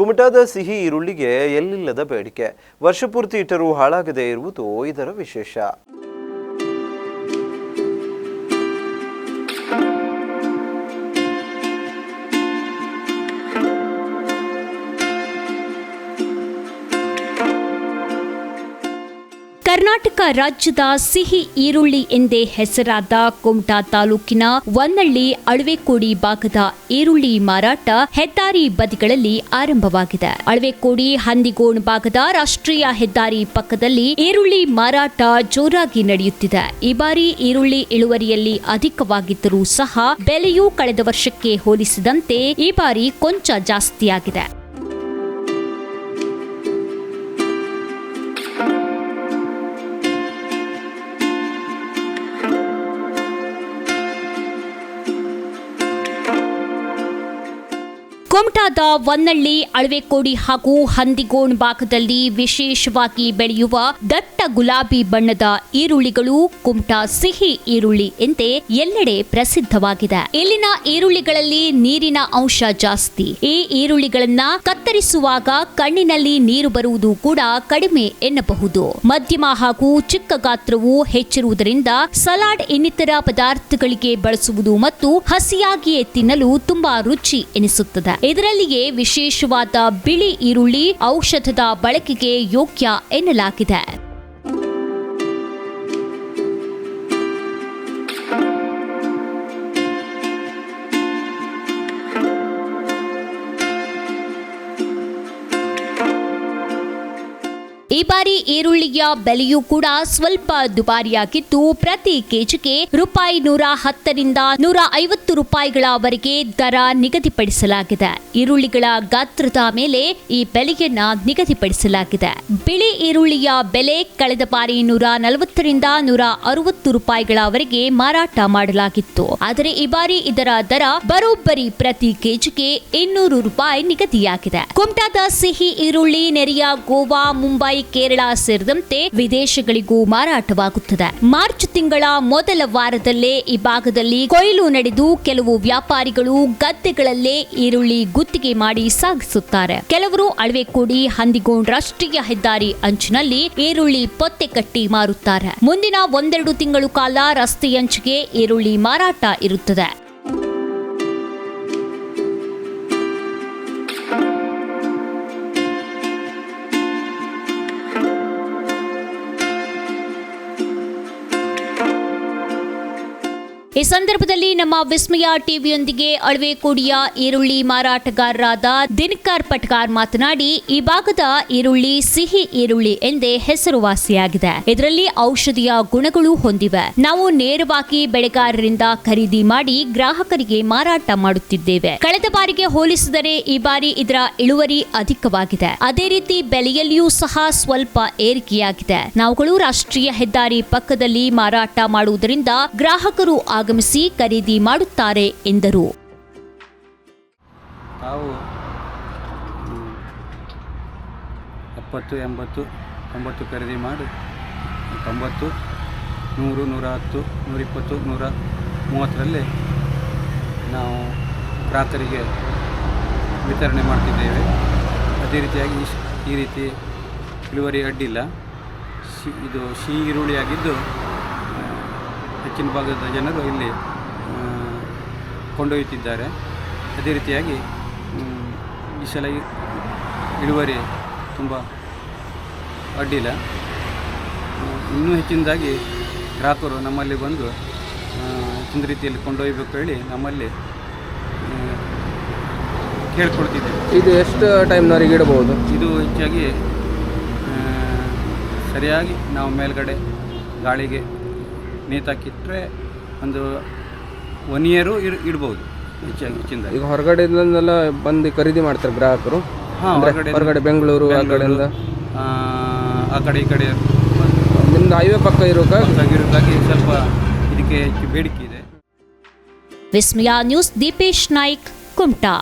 ಕುಮಟಾದ ಸಿಹಿ ಈರುಳ್ಳಿಗೆ ಎಲ್ಲಿಲ್ಲದ ಬೇಡಿಕೆ. ವರ್ಷಪೂರ್ತಿ ಇಟ್ಟರೂ ಹಾಳಾಗದೇ ಇರುವುದು ಇದರ ವಿಶೇಷ. ಕರ್ನಾಟಕ ರಾಜ್ಯದ ಸಿಹಿ ಈರುಳ್ಳಿ ಎಂದೇ ಹೆಸರಾದ ಕುಮಟಾ ತಾಲೂಕಿನ ವನ್ನಳ್ಳಿ ಅಳವೆಕೋಡಿ ಭಾಗದ ಈರುಳ್ಳಿ ಮಾರಾಟ ಹೆದ್ದಾರಿ ಬದಿಗಳಲ್ಲಿ ಆರಂಭವಾಗಿದೆ. ಅಳವೆಕೋಡಿ ಹಂದಿಗೋಣ್ ಭಾಗದ ರಾಷ್ಟ್ರೀಯ ಹೆದ್ದಾರಿ ಪಕ್ಕದಲ್ಲಿ ಈರುಳ್ಳಿ ಮಾರಾಟ ಜೋರಾಗಿ ನಡೆಯುತ್ತಿದೆ. ಈ ಬಾರಿ ಈರುಳ್ಳಿ ಇಳುವರಿಯಲ್ಲಿ ಅಧಿಕವಾಗಿದ್ದರೂ ಸಹ ಬೆಲೆಯೂ ಕಳೆದ ವರ್ಷಕ್ಕೆ ಹೋಲಿಸಿದಂತೆ ಈ ಬಾರಿ ಕೊಂಚ ಜಾಸ್ತಿಯಾಗಿದೆ. ಕುಮಟಾದ ವನ್ನಳ್ಳಿ ಅಳವೆಕೋಡಿ ಹಾಗೂ ಹಂದಿಗೋಣ್ ಭಾಗದಲ್ಲಿ ವಿಶೇಷವಾಗಿ ಬೆಳೆಯುವ ದಟ್ಟ ಗುಲಾಬಿ ಬಣ್ಣದ ಈರುಳ್ಳಿಗಳು ಕುಮಟಾ ಸಿಹಿ ಈರುಳ್ಳಿ ಎಂದೇ ಎಲ್ಲೆಡೆ ಪ್ರಸಿದ್ಧವಾಗಿದೆ. ಇಲ್ಲಿನ ಈರುಳ್ಳಿಗಳಲ್ಲಿ ನೀರಿನ ಅಂಶ ಜಾಸ್ತಿ. ಈ ಈರುಳ್ಳಿಗಳನ್ನ ಕತ್ತರಿಸುವಾಗ ಕಣ್ಣಿನಲ್ಲಿ ನೀರು ಬರುವುದು ಕೂಡ ಕಡಿಮೆ ಎನ್ನಬಹುದು. ಮಧ್ಯಮ ಹಾಗೂ ಚಿಕ್ಕ ಗಾತ್ರವು ಹೆಚ್ಚಿರುವುದರಿಂದ ಸಲಾಡ್ ಇನ್ನಿತರ ಪದಾರ್ಥಗಳಿಗೆ ಬಳಸುವುದು ಮತ್ತು ಹಸಿಯಾಗಿಯೇ ತಿನ್ನಲು ತುಂಬಾ ರುಚಿ ಎನಿಸುತ್ತದೆ. ಇದರಲ್ಲಿಯೇ ವಿಶೇಷವಾದ ಬಿಳಿ ಈರುಳ್ಳಿ ಔಷಧದ ಬಳಕೆಗೆ ಯೋಗ್ಯ ಎನ್ನಲಾಗಿದೆ. ಈ ಬಾರಿ ಈರುಳ್ಳಿಯ ಬೆಲೆಯೂ ಕೂಡ ಸ್ವಲ್ಪ ದುಬಾರಿಯಾಗಿದ್ದು ಪ್ರತಿ ಕೆಜಿಗೆ ರೂಪಾಯಿ ನೂರ ಹತ್ತರಿಂದ ನೂರ ಐವತ್ತು ರೂಪಾಯಿಗಳವರೆಗೆ ದರ ನಿಗದಿಪಡಿಸಲಾಗಿದೆ. ಈರುಳ್ಳಿಗಳ ಗಾತ್ರದ ಮೇಲೆ ಈ ಬೆಲೆಯನ್ನ ನಿಗದಿಪಡಿಸಲಾಗಿದೆ. ಬಿಳಿ ಈರುಳ್ಳಿಯ ಬೆಲೆ ಕಳೆದ ಬಾರಿ ನೂರ ನಲವತ್ತರಿಂದ ನೂರ ಅರವತ್ತು ರೂಪಾಯಿಗಳವರೆಗೆ ಮಾರಾಟ ಮಾಡಲಾಗಿತ್ತು. ಆದರೆ ಈ ಬಾರಿ ಇದರ ದರ ಬರೋಬ್ಬರಿ ಪ್ರತಿ ಕೆಜಿಗೆ ಇನ್ನೂರು ರೂಪಾಯಿ ನಿಗದಿಯಾಗಿದೆ. ಕುಮಟಾದ ಸಿಹಿ ಈರುಳ್ಳಿ, ನೆರೆಯ ಗೋವಾ, ಮುಂಬೈ ಕೇರಳ ಸೇರಿದಂತೆ ವಿದೇಶಗಳಿಗೂ ಮಾರಾಟವಾಗುತ್ತದೆ. ಮಾರ್ಚ್ ತಿಂಗಳ ಮೊದಲ ವಾರದಲ್ಲೇ ಈ ಭಾಗದಲ್ಲಿ ಕೊಯ್ಲು ನಡೆದು ಕೆಲವು ವ್ಯಾಪಾರಿಗಳು ಗದ್ದೆಗಳಲ್ಲೇ ಈರುಳ್ಳಿ ಗುತ್ತಿಗೆ ಮಾಡಿ ಸಾಗಿಸುತ್ತಾರೆ. ಕೆಲವರು ಅಳವೆಕೋಡಿ ಹಂದಿಗೋಣ್ ರಾಷ್ಟ್ರೀಯ ಹೆದ್ದಾರಿ ಅಂಚಿನಲ್ಲಿ ಈರುಳ್ಳಿ ಪೊತ್ತೆ ಕಟ್ಟಿ ಮಾರುತ್ತಾರೆ. ಮುಂದಿನ ಒಂದೆರಡು ತಿಂಗಳು ಕಾಲ ರಸ್ತೆಯಂಚಿಗೆ ಈರುಳ್ಳಿ ಮಾರಾಟ ಇರುತ್ತದೆ. ಈ ಸಂದರ್ಭದಲ್ಲಿ ನಮ್ಮ ವಿಸ್ಮಯ ಟಿವಿಯೊಂದಿಗೆ ಅಳವೆಕೋಡಿಯ ಈರುಳ್ಳಿ ಮಾರಾಟಗಾರರಾದ ದಿನಕರ್ ಪಟ್ಕಾರ್ ಮಾತನಾಡಿ, ಈ ಭಾಗದ ಈರುಳ್ಳಿ ಸಿಹಿ ಈರುಳ್ಳಿ ಎಂದೇ ಹೆಸರುವಾಸಿಯಾಗಿದೆ. ಇದರಲ್ಲಿ ಔಷಧಿಯ ಗುಣಗಳು ಹೊಂದಿವೆ. ನಾವು ನೇರವಾಗಿ ಬೆಳೆಗಾರರಿಂದ ಖರೀದಿ ಮಾಡಿ ಗ್ರಾಹಕರಿಗೆ ಮಾರಾಟ ಮಾಡುತ್ತಿದ್ದೇವೆ. ಕಳೆದ ಬಾರಿಗೆ ಹೋಲಿಸಿದರೆ ಈ ಬಾರಿ ಇದರ ಇಳುವರಿ ಅಧಿಕವಾಗಿದೆ. ಅದೇ ರೀತಿ ಬೆಲೆಯಲ್ಲಿಯೂ ಸಹ ಸ್ವಲ್ಪ ಏರಿಕೆಯಾಗಿದೆ. ನಾವುಗಳು ರಾಷ್ಟ್ರೀಯ ಹೆದ್ದಾರಿ ಪಕ್ಕದಲ್ಲಿ ಮಾರಾಟ ಮಾಡುವುದರಿಂದ ಗ್ರಾಹಕರು ಆಗಮಿಸಿ ಖರೀದಿ ಮಾಡುತ್ತಾರೆ ಎಂದರು. ತಾವು ಎಪ್ಪತ್ತು, ಎಂಬತ್ತು, ತೊಂಬತ್ತು ಖರೀದಿ ಮಾಡಿ, ತೊಂಬತ್ತು, ನೂರು ನೂರ ಹತ್ತು ನೂರಿಪ್ಪತ್ತು, ನೂರ ಮೂವತ್ತರಲ್ಲಿ ನಾವು ಗ್ರಾಹಕರಿಗೆ ವಿತರಣೆ ಮಾಡ್ತಿದ್ದೇವೆ. ಅದೇ ರೀತಿಯಾಗಿ ಈ ರೀತಿ ಇಳುವರಿ ಅಡ್ಡಿಲ್ಲ. ಸಿ ಇದು ಸಿಹಿ ಈರುಳ್ಳಿಯಾಗಿದ್ದು ಹೆಚ್ಚಿನ ಭಾಗದ ಜನರು ಇಲ್ಲಿ ಕೊಂಡೊಯ್ಯುತ್ತಿದ್ದಾರೆ. ಅದೇ ರೀತಿಯಾಗಿ ಈ ಸಲ ಇಳುವರಿ ತುಂಬ ಅಡ್ಡಿಲ್ಲ ಇನ್ನೂ ಹೆಚ್ಚಿನದಾಗಿ ಗ್ರಾಹಕರು ನಮ್ಮಲ್ಲಿ ಬಂದು ಹೆಚ್ಚಿನ ರೀತಿಯಲ್ಲಿ ಕೊಂಡೊಯ್ಯಬೇಕು ಹೇಳಿ ನಮ್ಮಲ್ಲಿ ಕೇಳ್ಕೊಳ್ತಿದ್ದೇವೆ ಇದು ಎಷ್ಟು ಟೈಮ್ನವರೆಗೆ ಇಡಬಹುದು? ಇದು ಹೆಚ್ಚಾಗಿ ಸರಿಯಾಗಿ ನಾವು ಮೇಲ್ಗಡೆ ಗಾಳಿಗೆ ನೇತಾಕಿಟ್ರೆ ಒಂದು ಒನ್ ಇಯರು ಇರ್ ಇಡ್ಬೋದು. ಹೆಚ್ಚಾಗಿ ಹೆಚ್ಚಿಂದ ಈಗ ಹೊರಗಡೆಯಿಂದೆಲ್ಲ ಬಂದು ಖರೀದಿ ಮಾಡ್ತಾರೆ ಗ್ರಾಹಕರು? ಹಾಂ ಹೊರಗಡೆ ಹೊರಗಡೆ ಬೆಂಗಳೂರು ಆ ಕಡೆಯಿಂದ? ಆ, ಆ ಕಡೆ ಈ ಕಡೆ ನಿಮ್ದು ಹೈವೇ ಪಕ್ಕ ಇರೋಕ? ಆಗಿರೋದಾಗಿ ಸ್ವಲ್ಪ ಇದಕ್ಕೆ ಹೆಚ್ಚು ಬೇಡಿಕೆ ಇದೆ. ವಿಸ್ಮಯ ನ್ಯೂಸ್ ದೀಪೇಶ್ ನಾಯ್ಕ್ ಕುಮಟಾ.